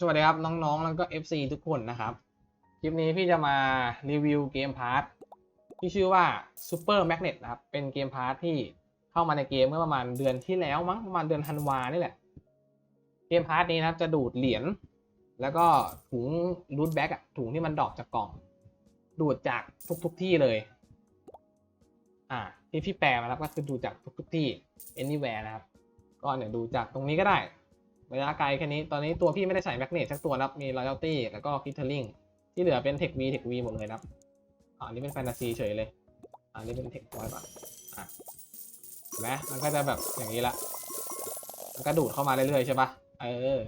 สวัสดีครับ น้องๆ แล้วก็ FC ทุกคนนะครับ คลิปนี้พี่จะมารีวิวเกมพาร์ทที่ชื่อว่า Super Magnet นะครับ เป็นเกมพาร์ทที่เข้ามาในเกมเมื่อประมาณเดือนที่แล้วมั้งประมาณเดือนธันวานี่แหละ เกมพาร์ทนี้นะครับจะดูดเหรียญแล้วก็ถุงรูทแบ็กอะถุงที่มันดอกจากกล่อง ดูดจากทุกๆที่เลย อ่าที่พี่แปลมาแล้วก็คือดูจากทุกๆที่ anywhere นะครับ ก็เนี่ยดูจากตรงนี้ก็ได้ ระยะไกลแค่นี้ ตอนนี้ตัวพี่ไม่ได้ใส่แมกเนตสักตัวนะครับ มี loyalty แล้วก็ k i t t e r i n g ที่เหลือเป็น tech v tech v หมดเลยนะครับอันนี้เป็นแฟนตาซีเฉยเลย อันนี้เป็น tech boy ป่ะอะเห็นไหมมันก็จะแบบอย่างนี้ละ มันก็ดูดเข้ามาเรื่อยๆใช่ปะเออ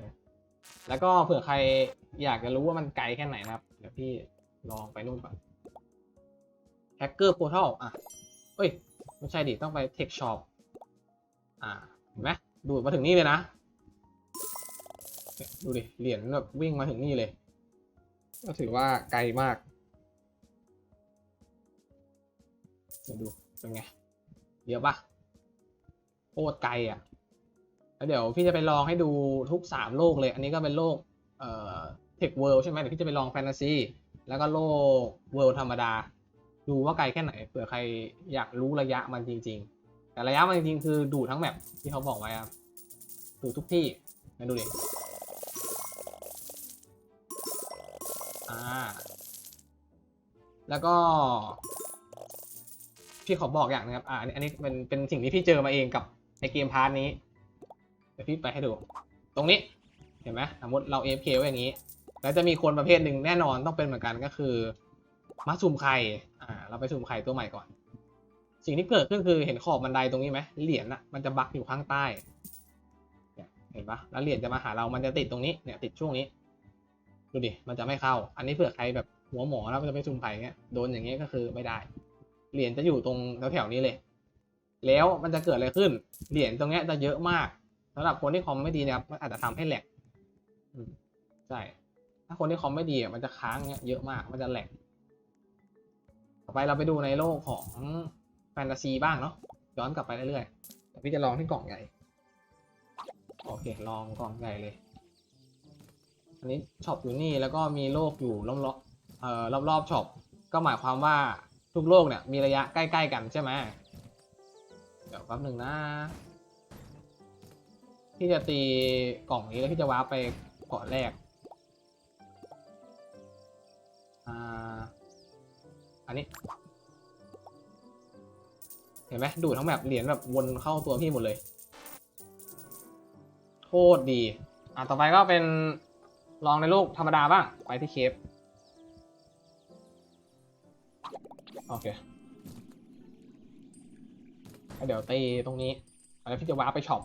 แล้วก็เผื่อใครอยากจะรู้ว่ามันไกลแค่ไหนนะครับ เดี๋ยวพี่ลองไปนู่นก่อน hacker portal อะเอ้ย ไม่ใช่ดิ ต้องไป tech shop อ่า เห็นไหมดูดมาถึงนี่เลยนะ ดูดิ เหรียญแบบวิ่งมาถึงนี่เลย ก็ถือว่าไกลมากเดี๋ยวดูเป็นไงเยอะปะโคตรไกลอะ แล้วเดี๋ยวพี่จะไปลองให้ดูทุกสามโลกเลย อันนี้ก็เป็นโลกเอ่อเทคเวิลด์ใช่ไหมเดี๋ยวพี่จะไปลองแฟนตาซี แล้วก็โลกเวิลด์ธรรมดา ดูว่าไกลแค่ไหนเผื่อใครอยากรู้ระยะมันจริง ๆ แต่ระยะมันจริงๆ คือดูทั้งแมปที่เขาบอกไว้ครับดูทุกที่มาดูดิ อ่า แล้วก็ พี่ขอบอกอย่างนะครับ อ่า อันนี้เป็นเป็นสิ่งที่พี่เจอมาเองกับในเกมพาร์ทนี้เดี๋ยวพี่ไปให้ดู ตรงนี้ เห็นไหมสมมติเรา AFK ไว้อย่างนี้ แล้วจะมีคนประเภทหนึ่งแน่นอนต้องเป็นเหมือนกันก็คือมาสุ่มไข่ อ่า เราไปสุ่มไข่ตัวใหม่ก่อน สิ่งที่เกิดขึ้นคือเห็นขอบบันไดตรงนี้ไหมเหรียญอะมันจะบักอยู่ข้างใต้ เห็นปะแล้วเหรียญจะมาหาเรา มันจะติดตรงนี้ เนี่ยติดช่วงนี้ ดูดิ มันจะไม่เข้า อันนี้เผื่อใครแบบหัวหมอแล้วมันจะไปซุ่มไผ่เงี้ย โดนอย่างเงี้ยก็คือไม่ได้ เหรียญจะอยู่ตรงแถวๆนี้เลย แล้วมันจะเกิดอะไรขึ้น เหรียญตรงเนี้ยจะเยอะมากสำหรับคนที่คอมไม่ดีนะครับ มันอาจจะทำให้แหลกใช่ ถ้าคนที่คอมไม่ดีอะมันจะค้างเงี้ยเยอะมาก มันจะแหลก ต่อไปเราไปดูในโลกของแฟนตาซีบ้างเนาะ ย้อนกลับไปเรื่อยๆพี่จะลองที่กล่องใหญ่ โอเค ลองกล่องใหญ่เลย อันนี้ช็อปอยู่นี่แล้วก็มีโลกอยู่รอบๆเอ่อรอบๆช็อปก็หมายความว่าทุกโลกเนี่ยมีระยะใกล้ ๆ กันใช่ไหมเดี๋ยวแป๊บหนึ่งนะพี่จะตีกล่องนี้แล้วพี่จะว้าไปเกาะแรก อ่า อันนี้ เห็นไหมดูดทั้งแบบเหรียญแบบวนเข้าตัวพี่หมดเลย โคตรดี อะต่อไปก็เป็น ลองในโลกธรรมดาบ้าง ไปที่เคฟ โอเค เดี๋ยวตีตรงนี้แล้วพี่จะว้าไปช็อป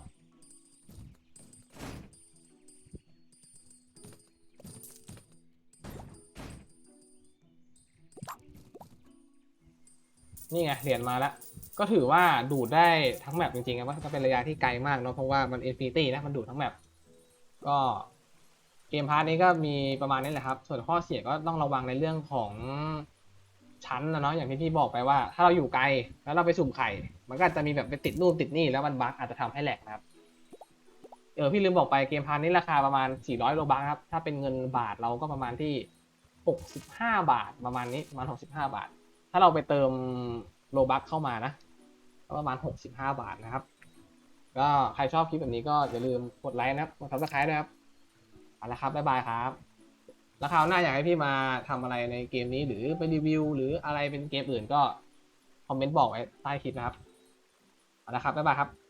นี่ไงเหรียญมาแล้ว ก็ถือว่าดูดได้ทั้งแมปจริงๆครับว่าก็เป็นระยะที่ไกลมากเนาะเพราะว่ามัน Infinity นะมันดูดทั้งแมปก็ เกมพาร์ทนี้ก็มีประมาณนี้แหละครับ ส่วนข้อเสียก็ต้องระวังในเรื่องของชั้นนะเนาะอย่างที่พี่บอกไปว่า ถ้าเราอยู่ไกลแล้วเราไปสุ่มไข่ มันก็จะมีแบบไปติดนู่นติดนี่แล้วมันบั๊กอาจจะทำให้แหลกนะครับ เออพี่ลืมบอกไปเกมพาร์ทนี้ราคาประมาณ 400 โลบัคครับ ถ้าเป็นเงินบาทเราก็ประมาณที่ 65 บาทประมาณนี้ประมาณ 65 บาท ถ้าเราไปเติมโลบัคเข้ามานะก็ประมาณ 65 บาทนะครับ ก็ใครชอบคลิปแบบนี้ก็อย่าลืมกดไลค์นะครับกดซับสไครต์ด้วยครับ เอาละครับบ๊ายบายครับ แล้วคราวหน้าอยากให้พี่มาทำอะไรในเกมนี้หรือไปรีวิว หรืออะไรเป็นเกมอื่นก็คอมเมนต์บอกไว้ใต้คลิปนะครับเอาละครับบ๊ายบายครับ